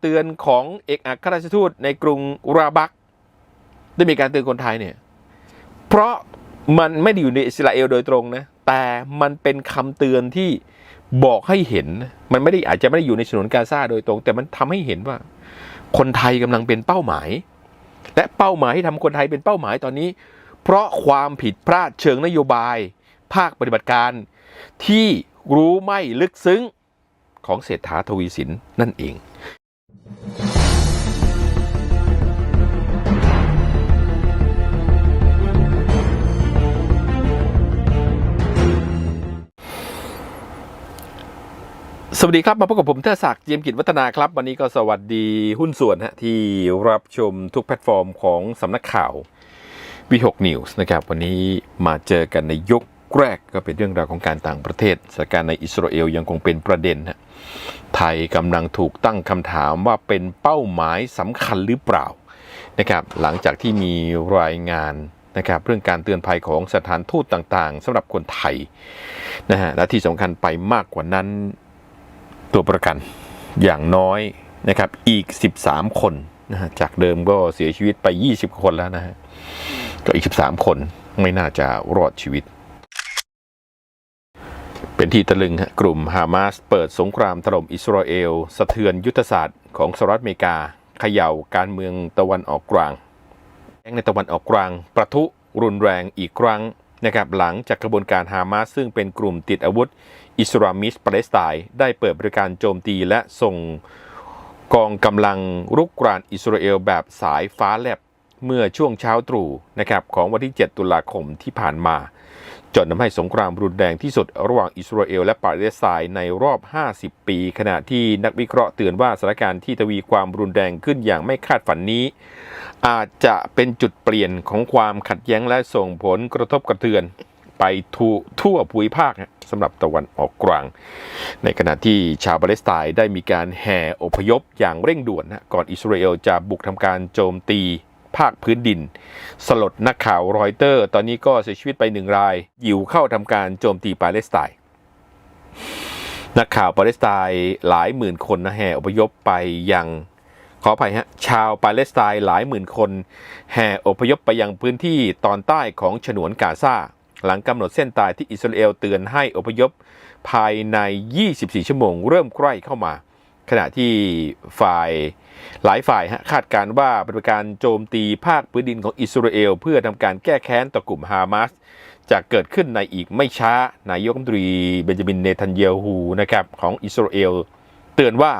เตือนของเอกอัครราชทูตในกรุงราบักได้มีการเตือนคนไทยเนี่ย เพราะมันไม่ได้อยู่ในอิสราเอลโดยตรงนะ แต่มันเป็นคำเตือนที่บอกให้เห็น มันไม่ได้อาจจะไม่ได้อยู่ในฉนวนกาซาโดยตรง แต่มันทำให้เห็นว่า คนไทยกำลังเป็นเป้าหมาย และเป้าหมายที่ทำคนไทยเป็นเป้าหมายตอนนี้ เพราะความผิดพลาดเชิงนโยบาย ภาคปฏิบัติการที่รู้ไม่ลึกซึ้งของเศรษฐาทวีสินนั่นเอง สวัสดีครับ มาพบกับผมเทอศักดิ์เจียมกิจวัฒนาครับ วันนี้ก็สวัสดีหุ้นส่วนฮะที่รับชมทุกแพลตฟอร์มของสำนักข่าววีหกนิวส์นะครับ วันนี้มาเจอกันในยก แรกก็เป็นเรื่องราวของการต่างประเทศสถานการณ์ในอิสราเอลยังคงเป็นประเด็นฮะไทยกำลังถูกตั้งคำถามว่าเป็นเป้าหมายสำคัญหรือเปล่านะครับหลังจากที่มีรายงานนะครับเรื่องการเตือนภัยของสถานทูตต่างๆสำหรับคนไทยนะฮะและที่สำคัญไปมากกว่านั้นตัวประกันอย่างน้อยนะครับอีก 13 คนนะฮะจากเดิมก็เสียชีวิตไป 20 คนแล้วนะฮะก็อีก 13 คนไม่น่าจะรอดชีวิต เป็นที่ตะลึงกลุ่มฮามาสเปิดสงครามถล่มอิสราเอล สะเทือนยุทธศาสตร์ของสหรัฐอเมริกาเขย่าการเมืองตะวันออกกลางแย้งในตะวันออกกลาง ประทุรุนแรงอีกครั้งนะครับหลังจากกระบวนการฮามาสซึ่งเป็นกลุ่มติดอาวุธ อิสลามิสปาเลสไตน์ได้เปิดบริการโจมตีและส่งกองกำลังรุกรานอิสราเอลแบบสายฟ้าแลบเมื่อช่วงเช้าตรู่นะครับของวันที่ 7 ตุลาคมที่ผ่านมา จนทำให้สงครามรุนแรงที่สุดระหว่างอิสราเอลและปาเลสไตน์ในรอบ 50 ปี ขณะที่นักวิเคราะห์เตือนว่าสถานการณ์ที่ทวีความรุนแรงขึ้นอย่างไม่คาดฝันนี้ อาจจะเป็นจุดเปลี่ยนของความขัดแย้งและส่งผลกระทบกระเทือนไปทั่วทั่วภูมิภาคสำหรับตะวันออกกลาง ในขณะที่ชาวปาเลสไตน์ได้มีการแห่อพยพอย่างเร่งด่วนนะก่อนอิสราเอลจะบุกทำการโจมตี ภาคพื้นดิน สลดนักข่าวรอยเตอร์ ตอนนี้ก็เสียชีวิตไปหนึ่งราย ยิวเข้าทำการโจมตีปาเลสไตน์นักข่าวปาเลสไตน์หลายหมื่นคนนะแห่อพยพไปยังขออภัยฮะชาวปาเลสไตน์หลายหมื่นคน แห่อพยพไปยังพื้นที่ตอนใต้ของฉนวนกาซาหลังกำหนดเส้นตายที่อิสราเอลเตือนให้อพยพภายใน 24 ชั่วโมงเริ่มใกล้เข้ามา ขณะที่ฝ่ายหลายฝ่ายคาดการว่าเป็นการโจมตีภาคพื้นดินของอิสราเอล เพื่อทำการแก้แค้นต่อกลุ่มฮามาสจะเกิดขึ้นในอีกไม่ช้า นายกรัฐมนตรีเบนจามินเนทันเยฮูนะครับของอิสราเอล เตือนว่า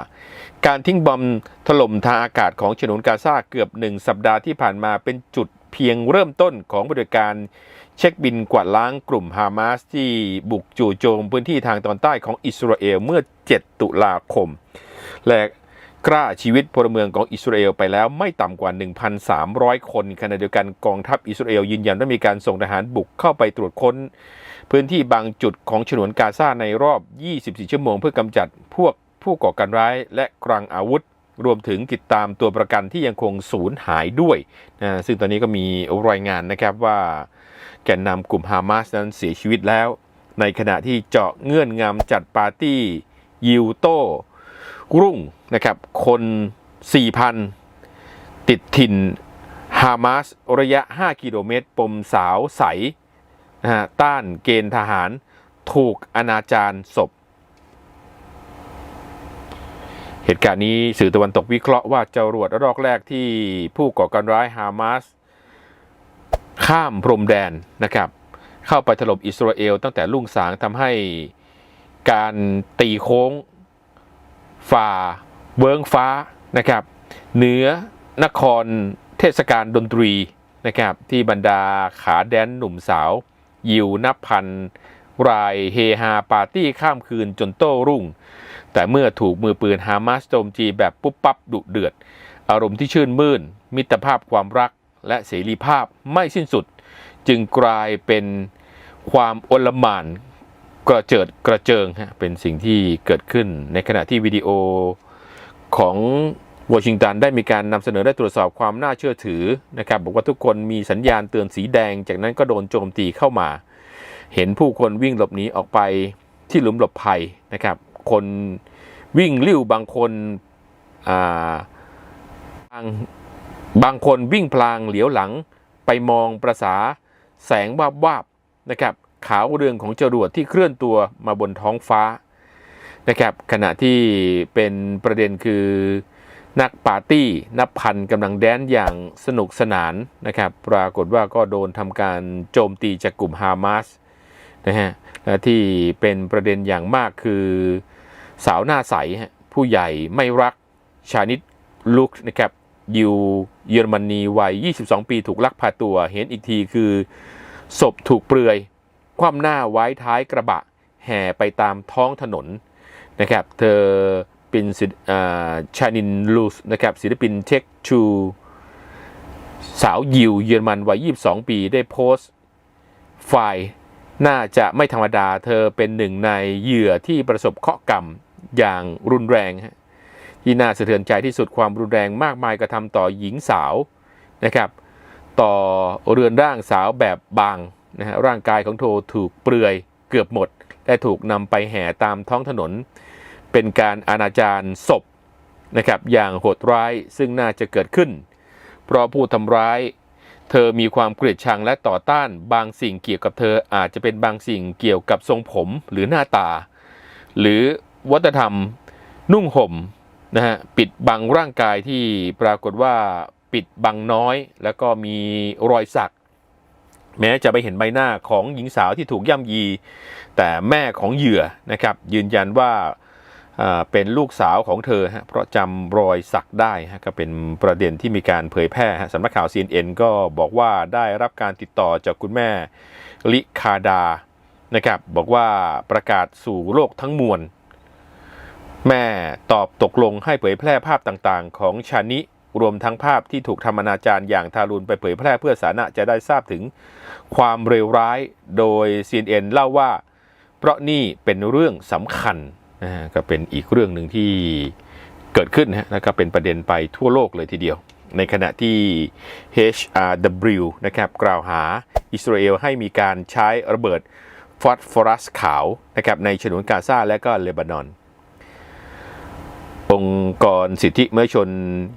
การทิ้งบอมถล่มทางอากาศของฉนวนกาซาเกือบหนึ่งสัปดาห์ที่ผ่านมาเป็นจุดเพียงเริ่มต้นของบริการ เช็คบินกวาดล้างกลุ่มฮามาสที่บุกจู่โจมพื้นที่ทางตอนใต้ของอิสราเอลเมื่อ 7 ตุลาคม และกล้าชีวิตพลเมืองของอิสราเอลไปแล้วไม่ต่ำกว่า 1,300 คนขณะเดียวกันกองทัพอิสราเอลยืนยันว่ามีการส่งทหารบุกเข้าไปตรวจค้น พื้นที่บางจุดของฉนวนกาซาในรอบ 24 ชั่วโมงเพื่อกำจัดพวกผู้ก่อการร้ายและกลางอาวุธ รวมถึงติดตามตัวประกันที่ยังคงสูญหายด้วยนะซึ่งตอนนี้ก็มีรายงานนะครับว่า แกนนำกลุ่มฮามาสนั้นเสียชีวิตแล้ว ในขณะที่เจาะเงื่อนงำจัดปาร์ตี้ยิวโต้รุ่งนะครับคน 4,000 ติดถิ่นฮามาสระยะ 5 กิโลเมตร ปมสาวใสนะฮะต้านเกณฑ์ทหารถูกอนาจารศพ เหตุการณ์นี้สื่อตะวันตกวิเคราะห์ว่าจรวดระลอกแรกที่ผู้ก่อการร้ายฮามาส ข้ามพรมแดนนะครับ เข้าไปถล่มอิสราเอลตั้งแต่ลุ่งสางทำให้การตีโค้งฝ่าเวิงฟ้านะครับ เหนือนครเทศกาลดนตรีนะครับ ที่บรรดาขาแดนหนุ่มสาว ยิวนับพันรายเฮฮาปาร์ตี้ข้ามคืนจนโต้รุ่ง แต่เมื่อถูกมือปืนฮามาสโจมตีแบบปุ๊บปั๊บดุเดือด อารมณ์ที่ชื่นมื่น มิตรภาพความรัก และเสรีภาพไม่สิ้นสุด จึงกลายเป็นความโอลหมานกระเจิดกระเจิงฮะเป็นสิ่งที่เกิดขึ้นในขณะที่วิดีโอของวอชิงตันได้มีการนำเสนอได้ตรวจสอบความน่าเชื่อถือนะครับบอกว่าทุกคนมีสัญญาณเตือนสีแดง จากนั้นก็โดนโจมตีเข้ามา เห็นผู้คนวิ่งหลบหนีออกไปที่หลุมหลบภัยนะครับ คนวิ่งลิ้วบางคนอ่าบาง บางคนวิ่งพลางเหลียวหลังไปมองประษาแสงวาบวาบๆนะครับขาวเรืองของจรวดที่เคลื่อนตัวมาบนท้องฟ้านะครับขณะที่เป็นประเด็นคือนักปาร์ตี้นับพันกำลังแดนอย่างสนุกสนานนะครับปรากฏว่าก็โดนทำการโจมตีจากกลุ่มฮามาสนะฮะและที่เป็นประเด็นอย่างมากคือสาวหน้าใสผู้ใหญ่ไม่รักชานิดลุกนะครับ อยู่เยอรมนีวัย 22 ปีถูกลักพาตัว เห็นอีกทีคือ ศพถูกเปลือย คว่ำหน้าไว้ท้ายกระบะ แห่ไปตามท้องถนนนะครับ เธอเป็นศิลป์อ่าชานินลูสนะครับศิลปินเทคชูสาวยิวเยอรมันวัย 22 ปีได้โพสต์ไฟล์น่าจะไม่ธรรมดา เธอเป็นหนึ่งในเหยื่อที่ประสบเคราะห์กรรมอย่างรุนแรงฮะ ที่น่าสะเทือนใจที่สุดความรุนแรงมากมายกระทำต่อหญิงสาวนะครับ ต่อเรือนร่างสาวแบบบางนะฮะร่างกายของเธอถูกเปลือยเกือบหมด และถูกนำไปแห่ตามท้องถนน เป็นการอนาจารศพนะครับอย่างโหดร้ายซึ่งน่าจะเกิดขึ้น เพราะผู้ทำร้าย เธอมีความเกลียดชังและต่อต้าน บางสิ่งเกี่ยวกับเธออาจจะเป็นบางสิ่งเกี่ยวกับทรงผมหรือหน้าตา หรือวัฒนธรรม นุ่งห่ม นะฮะปิดบังร่างกายที่ปรากฏว่าปิดบังน้อย แล้วก็มีรอยสัก แม้จะไปเห็นใบหน้าของหญิงสาวที่ถูกย่ำยี แต่แม่ของเหยื่อนะครับ ยืนยันว่าเป็นลูกสาวของเธอฮะเพราะจำรอยสักได้ฮะก็เป็นประเด็นที่มีการเผยแพร่ฮะสำนักข่าว CNN ก็บอกว่าได้รับการติดต่อจากคุณแม่ลิคาดานะครับบอกว่าประกาศสู่โลกทั้งมวล แม่ตอบตกลงให้เผยแพร่ภาพต่างๆ ของชานิ รวมทั้งภาพที่ถูกทำอนาจารอย่างทารุณไปเผยแพร่เพื่อสาธารณะจะได้ทราบถึงความเลวร้ายโดย CNN เล่าว่า เพราะนี่เป็นเรื่องสำคัญนะฮะก็เป็นอีกเรื่องหนึ่งที่เกิดขึ้นนะฮะแล้วก็เป็นประเด็นไปทั่วโลกเลยทีเดียว ในขณะที่ HRW นะครับกล่าวหาอิสราเอลให้มีการใช้ระเบิดฟอสฟอรัสขาวนะครับในฉนวนกาซาและก็เลบานอน องค์กรสิทธิมนุษยชน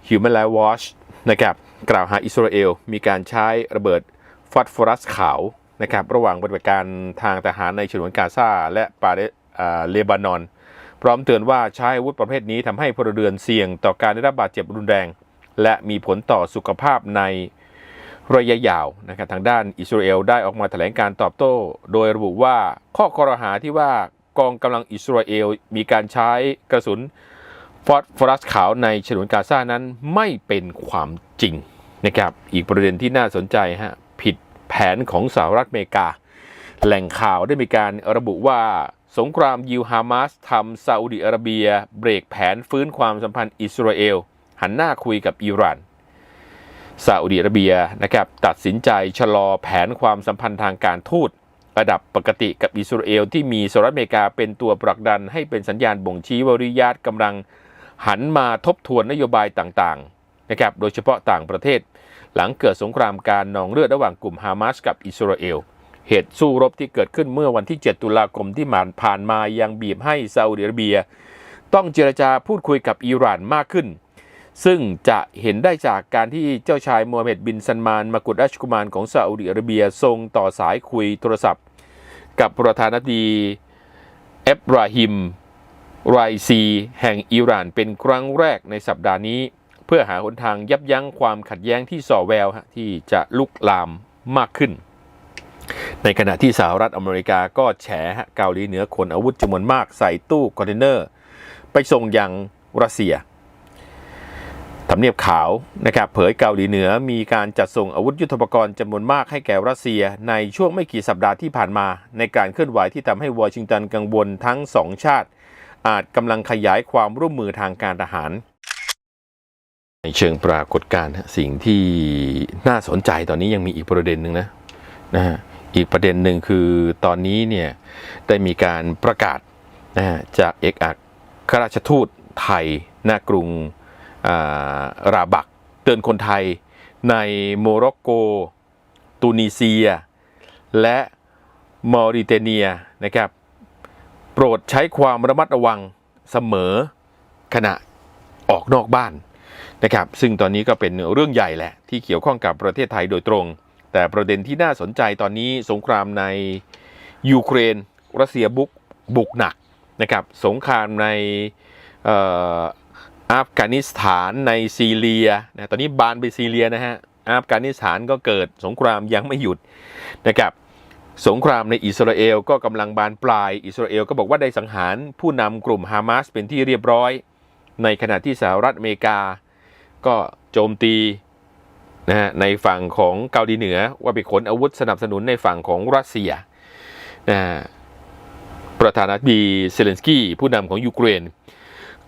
Human Rights Watch นะครับกล่าวหาอิสราเอล มีการใช้ระเบิดฟอสฟอรัสขาวนะครับระหว่างปฏิบัติการทางทหารในฉนวนกาซาและปาเลเลบานอน พร้อมเตือนว่าใช้อาวุธประเภทนี้ทำให้พลเรือนเสี่ยงต่อการได้รับบาดเจ็บรุนแรง และมีผลต่อสุขภาพในระยะยาวนะครับทางด้านอิสราเอลได้ออกมาแถลงการตอบโต้ โดยระบุว่าข้อกรหาที่ว่ากองกำลังอิสราเอลมีการใช้กระสุน ฟอสฟอรัสขาวในฉนวนกาซานั้นไม่เป็นความจริงนะครับอีกประเด็นที่น่าสนใจฮะผิดแผนของสหรัฐอเมริกา แหล่งข่าวได้มีการระบุว่าสงครามยิวฮามาสทำซาอุดิอาระเบีย เบรกแผนฟื้นความสัมพันธ์อิสราเอล หันหน้าคุยกับอิหร่านซาอุดิอาระเบียนะครับตัดสินใจชะลอแผนความสัมพันธ์ทางการทูตระดับปกติกับอิสราเอล ที่มีสหรัฐอเมริกาเป็นตัวผลักดันให้เป็นสัญญาณบ่งชี้ว่าริยาดกำลัง หันมาทบทวนนโยบายต่างๆนะครับโดยเฉพาะต่างประเทศ หลังเกิดสงครามการนองเลือดระหว่างกลุ่มฮามาสกับอิสราเอลเหตุสู้รบที่เกิดขึ้นเมื่อวันที่ 7 ตุลาคมที่ผ่านมายังบีบให้ซาอุดิอาระเบีย ต้องเจรจาพูดคุยกับอิหร่านมากขึ้น ซึ่งจะเห็นได้จากการที่เจ้าชายมูฮัมหม็ดบินซันมานมากุฎราชกุมารของซาอุดิอาระเบียทรงต่อสายคุยโทรศัพท์ กับประธานาธิบดีเอบราฮิม ไรซีแห่งอิหร่านเป็นครั้งแรกในสัปดาห์นี้ เพื่อหาหนทางยับยั้งความขัดแย้งที่ส่อแววที่จะลุกลามมากขึ้น ในขณะที่สหรัฐอเมริกาก็แฉเกาหลีเหนือขนอาวุธจำนวนมากใส่ตู้คอนเทนเนอร์ ไปส่งยังรัสเซียทำเนียบขาวนะครับเผยเกาหลีเหนือมีการจัดส่งอาวุธยุทโธปกรณ์จำนวนมากให้แก่รัสเซียในช่วงไม่กี่สัปดาห์ที่ผ่านมา ในการเคลื่อนไหวที่ทำให้วอชิงตันกังวลทั้งสองชาติ อาจกำลังขยายความร่วมมือทางการทหาร ในเชิงปรากฏการณ์สิ่งที่น่าสนใจตอนนี้ยังมีอีกประเด็นหนึ่งนะนะอีกประเด็นหนึ่งคือตอนนี้เนี่ยได้มีการประกาศนะจากเอกอัครราชทูตไทยณกรุงาราบักเตือนคนไทยในโมร็อกโก ตูนิเซีย และมอริเตเนียนะครับ ปรดใช้ความระมัดระวังเสมอขณะออกนอกบ้านนะครับ ซึ่งตอนนี้ก็เป็นเรื่องใหญ่แหละ ที่เกี่ยวข้องกับประเทศไทยโดยตรง แต่ประเด็นที่น่าสนใจตอนนี้สงครามในยูเครน รัสเซียบุกบุกหนักนะครับ สงครามในอัฟกานิสถานในซีเรียนะตอนนี้บานไปซีเรียนะฮะอัฟกานิสถานก็เกิดสงครามยังไม่หยุดนะครับ สงครามในอิสราเอลก็กำลังบานปลาย อิสราเอลก็บอกว่าได้สังหารผู้นำกลุ่มฮามาสเป็นที่เรียบร้อย ในขณะที่สหรัฐอเมริกา ก็โจมตีนะฮะในฝั่งของเกาหลีเหนือว่าไปขนอาวุธสนับสนุนในฝั่งของรัสเซียนะประธานาธิบดีเซเลนสกี้ผู้นำของยูเครน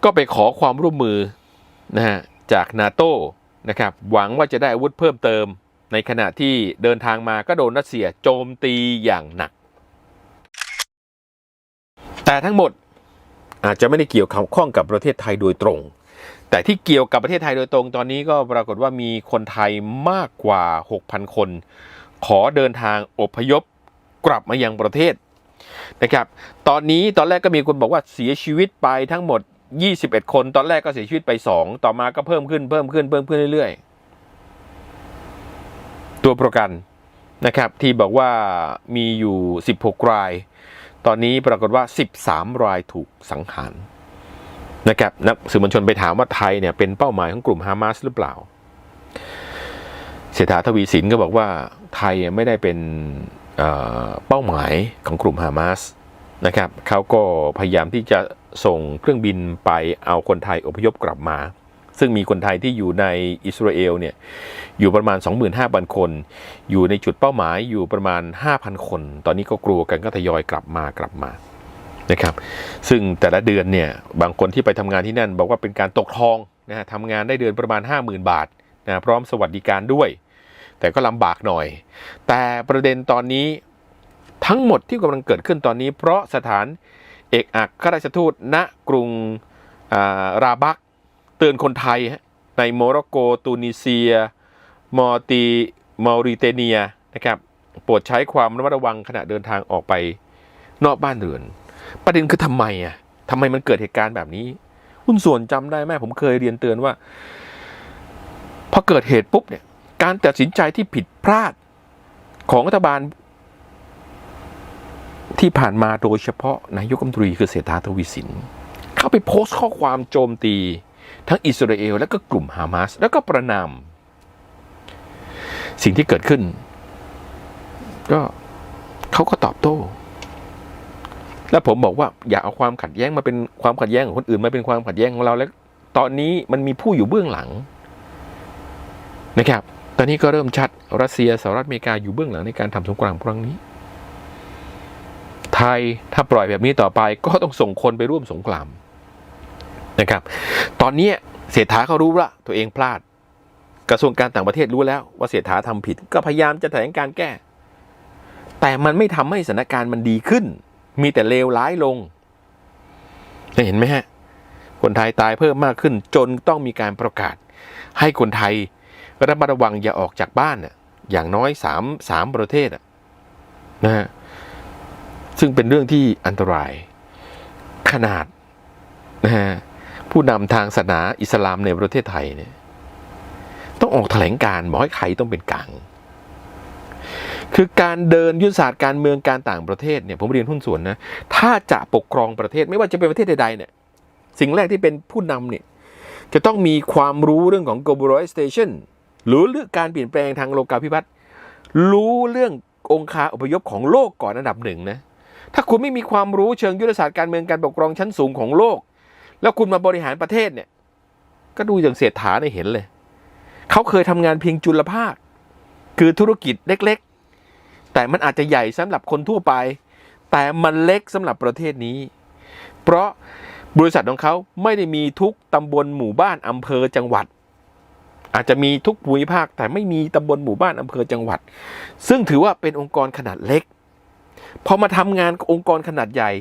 ก็ไปขอความร่วมมือนะฮะจากนาโตนะครับหวังว่าจะได้อาวุธเพิ่มเติม ในขณะที่เดินทางมาก็โดนรัสเซียโจมตีอย่างหนัก แต่ทั้งหมดอาจจะไม่ได้เกี่ยวข้องกับประเทศไทยโดยตรง แต่ที่เกี่ยวกับประเทศไทยโดยตรงตอนนี้ก็ปรากฏว่ามีคนไทยมากกว่า 6,000 คน ขอเดินทางอพยพกลับมายังประเทศนะครับ ตอนนี้ตอนแรกก็มีคนบอกว่าเสียชีวิตไปทั้งหมด 21 คน ตอนแรกก็เสียชีวิตไป 2 ต่อมาก็เพิ่มขึ้นเพิ่มขึ้นเพิ่มขึ้นเรื่อยๆ ตัวประกันนะครับที่บอกว่ามีอยู่ 16 ราย ตอนนี้ปรากฏว่า 13 รายถูกสังหารนะครับนักสื่อมวลชนไปถามว่าไทยเนี่ยเป็นเป้าหมายของกลุ่มฮามาสหรือเปล่า เศรษฐาทวีสินก็บอกว่าไทยไม่ได้เป็นเเป้าหมายของกลุ่มฮามาสนะครับเขาก็พยายามที่จะส่งเครื่องบินไปเอาคนไทยอพยพกลับมา ซึ่งมีคนไทยที่อยู่ในอิสราเอลเนี่ยอยู่ประมาณ 25,000 คน อยู่ในจุดเป้าหมายอยู่ประมาณ 5,000 คน ตอนนี้ก็กลัวกันก็ทยอยกลับมากลับมานะครับซึ่งแต่ละเดือนเนี่ยบางคนที่ไปทำงานที่นั่น บอกว่าเป็นการตกทองนะฮะทำงานได้เดือนประมาณ 50,000 บาทนะพร้อมสวัสดิการด้วย แต่ก็ลำบากหน่อย แต่ประเด็นตอนนี้ทั้งหมดที่กำลังเกิดขึ้นตอนนี้ เพราะสถานเอกอัครราชทูตณกรุงอ่าราบัก เตือนคนไทยในโมร็อกโก ตูนิเซีย มอร์ตีมอริเตเนียนะครับโปรดใช้ความระมัดระวังขณะเดินทางออกไปนอกบ้านเรือน ประเด็นคือทำไมอะทำไมมันเกิดเหตุการณ์แบบนี้ หุ้นส่วนจำได้ไหมผมเคยเรียนเตือนว่าพอเกิดเหตุปุ๊บเนี่ยการตัดสินใจที่ผิดพลาดของรัฐบาล ที่ผ่านมาโดยเฉพาะนายกรัฐมนตรีคือเศรษฐาทวีสิน เข้าไปโพสต์ข้อความโจมตี ทั้งอิสราเอลและก็กลุ่มฮามาสแล้วก็ประนาม สิ่งที่เกิดขึ้น ก็เขาก็ตอบโต้ แล้วผมบอกว่าอย่าเอาความขัดแย้งมาเป็นความขัดแย้งของคนอื่นมาเป็นความขัดแย้งของเราแล้ว ตอนนี้มันมีผู้อยู่เบื้องหลังนะครับ ตอนนี้ก็เริ่มชัดรัสเซียสหรัฐอเมริกาอยู่เบื้องหลังในการทำสงครามครั้งนี้ ไทยถ้าปล่อยแบบนี้ต่อไปก็ต้องส่งคนไปร่วมสงคราม นะครับ ตอนนี้เศรษฐาเขารู้ละตัวเองพลาด กระทรวงการต่างประเทศรู้แล้วว่าเศรษฐาทำผิด ก็พยายามจะแถลงการแก้ แต่มันไม่ทำให้สถานการณ์มันดีขึ้น มีแต่เลวร้ายลงเห็นไหมฮะ คนไทยตายเพิ่มมากขึ้น จนต้องมีการประกาศ ให้คนไทยระมัดระวังอย่าออกจากบ้านน่ะอย่างน้อยสามสามประเทศนะฮะซึ่งเป็นเรื่องที่อันตรายขนาดนะฮะ ผู้นำทางศาสนาอิสลามในประเทศไทยเนี่ยต้องออกแถลงการ์บอกให้ใครต้องเป็นกลาง คือการเดินยุทธศาสตร์การเมืองการต่างประเทศเนี่ยผมเรียนหุ้นส่วนนะถ้าจะปกครองประเทศไม่ว่าจะเป็นประเทศใดๆเนี่ยสิ่งแรกที่เป็นผู้นำเนี่ยจะต้องมีความรู้เรื่องของ globalization หรือเรื่องการเปลี่ยนแปลงทางโลกาภิวัตน์รู้เรื่ององคาอพยพของโลกก่อนอันดับหนึ่งนะถ้าคุณไม่มีความรู้เชิงยุทธศาสตร์การเมืองการปกครองชั้นสูงของโลก แล้วคุณมาบริหารประเทศเนี่ย ก็ดูอย่างเศรษฐาเนี่ยเห็นเลย เขาเคยทำงานเพียงจุลภาค คือธุรกิจเล็กๆ แต่มันอาจจะใหญ่สำหรับคนทั่วไป แต่มันเล็กสำหรับประเทศนี้ เพราะบริษัทของเขาไม่ได้มีทุกตำบลหมู่บ้านอำเภอจังหวัด อาจจะมีทุกภูมิภาค แต่ไม่มีตำบลหมู่บ้านอำเภอจังหวัด ซึ่งถือว่าเป็นองค์กรขนาดเล็กพอมาทำงานองค์กรขนาดใหญ่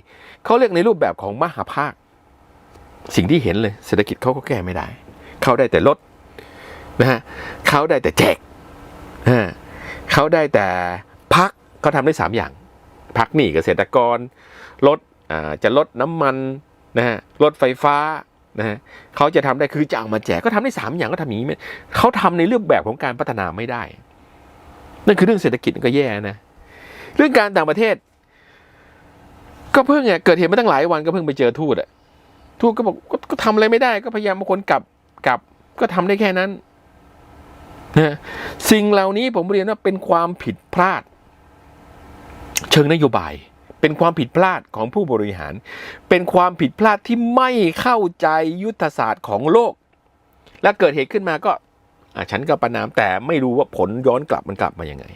เขาเรียกในรูปแบบของมหาภาค สิ่งที่เห็นเลยเศรษฐกิจเขาก็แก้ไม่ได้ เขาได้แต่ลดนะฮะเขาได้แต่แจกเขาได้แต่พักเขาทำได้สามอย่าง พักหนี้เกษตรกรลดอ่าจะลดน้ำมันนะฮะลดไฟฟ้านะฮะเขาจะทำได้คือจะเอามาแจกก็ทำได้สามอย่างก็ทำอย่างนี้ไม่เขาทำในรูปแบบของการพัฒนาไม่ได้ นั่นคือเรื่องเศรษฐกิจก็แย่นะเรื่องการต่างประเทศ ก็เพิ่งเนี่ยเกิดเหตุมาตั้งหลายวันก็เพิ่งไปเจอทูตอะ ทูตก็บอกก็ก็ทำอะไรไม่ได้ก็พยายามบางคนกลับกลับ ก็ทำได้แค่นั้นนะสิ่งเหล่านี้ผมเรียนว่าเป็นความผิดพลาด เชิงนโยบาย เป็นความผิดพลาดของผู้บริหาร เป็นความผิดพลาดที่ไม่เข้าใจยุทธศาสตร์ของโลก และเกิดเหตุขึ้นมาก็ฉันก็ประนามแต่ไม่รู้ว่าผลย้อนกลับมันกลับมาอยังไง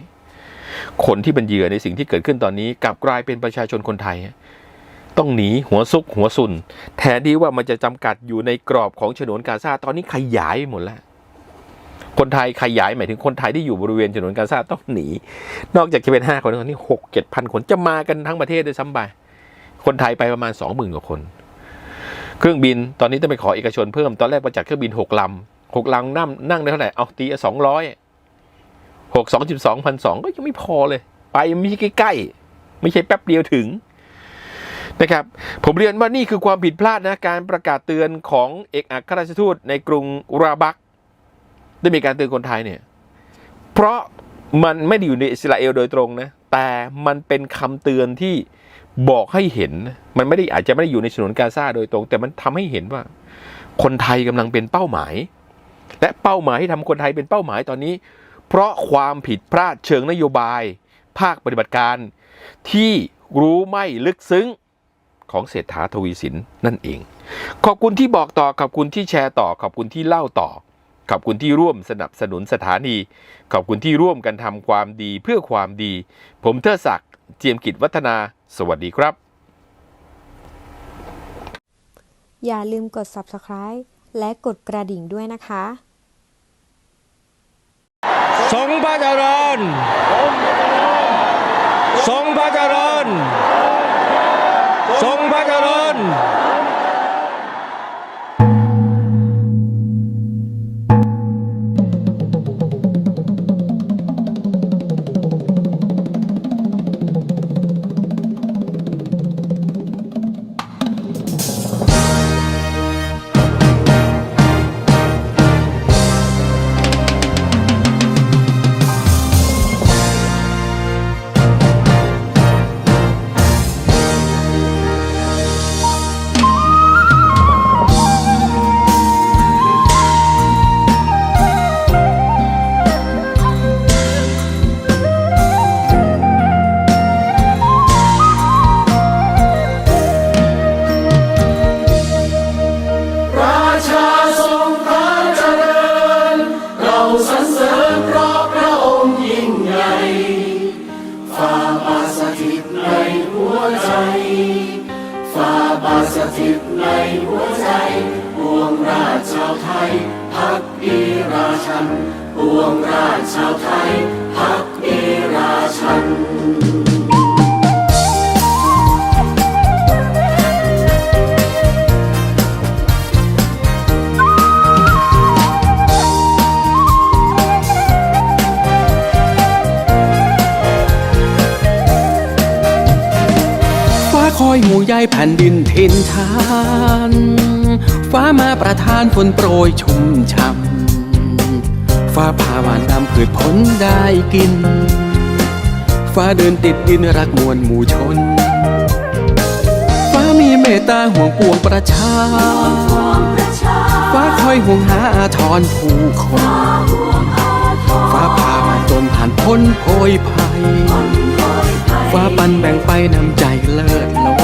คนที่เป็นเหยื่อในสิ่งที่เกิดขึ้นตอนนี้กลับกลายเป็นประชาชนคนไทย ต้องหนีหัวซุกหัวซุน แทนที่ว่ามันจะจำกัดอยู่ในกรอบของฉนวนกาซาตอนนี้ขยายหมดแล้ว คนไทยขยายหมายถึงคนไทยที่อยู่บริเวณฉนวนกาซาต้องหนี นอกจากจะเป็นห้าคนตอนนี้หกเจ็ดพันคนจะมากันทั้งประเทศด้วยซ้ำไปคนไทยไปประมาณสองหมื่นกว่าคน เครื่องบินตอนนี้ต้องไปขอเอกชนเพิ่มตอนแรกประจัดเครื่องบินหกลำหกลำนั่งนั่งได้เท่าไหร่เอาตีสองร้อยหกสองสิบสองพันสองก็ยังไม่พอเลย ไปไม่ใช่ใกล้ๆไม่ใช่แป๊บเดียวถึง นะครับผมเรียนว่านี่คือความผิดพลาดนะการประกาศเตือนของเอกอัครราชทูตในกรุงราบัก ได้มีการเตือนคนไทยเนี่ยเพราะมันไม่ได้อยู่ในอิสราเอลโดยตรงนะแต่มันเป็นคำเตือนที่บอกให้เห็นมันไม่ได้อาจจะไม่ได้อยู่ในฉนวนกาซาโดยตรง แต่มันทำให้เห็นว่า คนไทยกำลังเป็นเป้าหมาย และเป้าหมายที่ทำคนไทยเป็นเป้าหมายตอนนี้ เพราะความผิดพลาดเชิงนโยบาย ภาคปฏิบัติการ ที่รู้ไม่ลึกซึ้ง ของเศรษฐาทวีสินนั่นเอง ขอบคุณที่บอกต่อขอบคุณที่แชร์ต่อ ขอบคุณที่เล่าต่อ ขอบคุณที่ร่วมสนับสนุนสถานี ขอบคุณที่ร่วมกันทำความดีเพื่อความดี ผมเทอศักดิ์เจียมกิจวัฒนา สวัสดีครับ อย่าลืมกด subscribe และกดกระดิ่งด้วยนะคะทรงพระเจริญทรงพระเจริญ ทรงพ ใยแผ่นดินทินทานฟ้ามาประทานฝนโปรยชุ่มช่ำฟ้าพาหวานนำพืชผลได้กิน ฟ้าเดินติดดินรักมวลหมู่ชน ฟ้ามีเมตตาห่วงปวงประชา ฟ้าคอยห่วงหาอาทรผู้คน ฟ้าพามาจนผ่านพ้นโพยภัย ฟ้าปันแบ่งไปนำใจเลิศล้น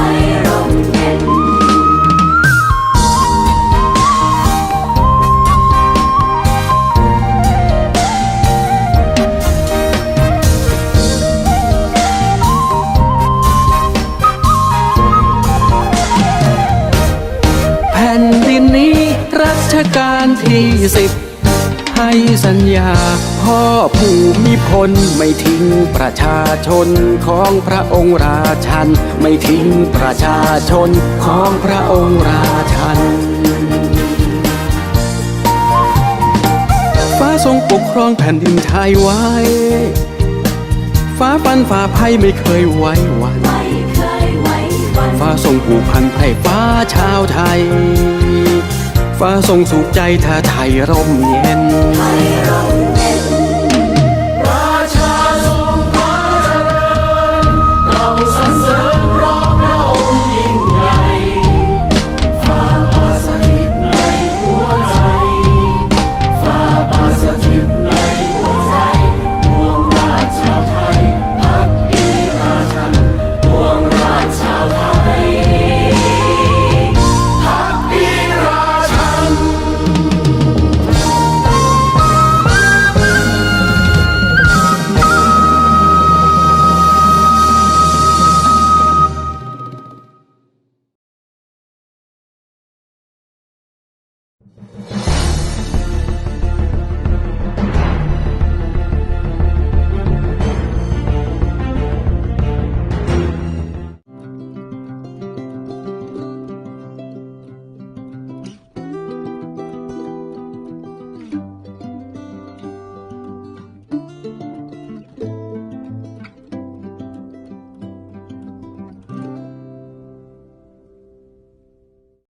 ทิ้งประชาชนของพระองค์ราชัน ไม่ทิ้งประชาชนของพระองค์ราชัน ฟ้าทรงปกครองแผ่นดินไทยไว้ ฟ้าฟันฝ่าภัยไม่เคยไว้วันฟ้าทรงผูกพันไพร่ฟ้าชาวไทย ฟ้าทรงสุขใจถ้าไทยร่มเย็น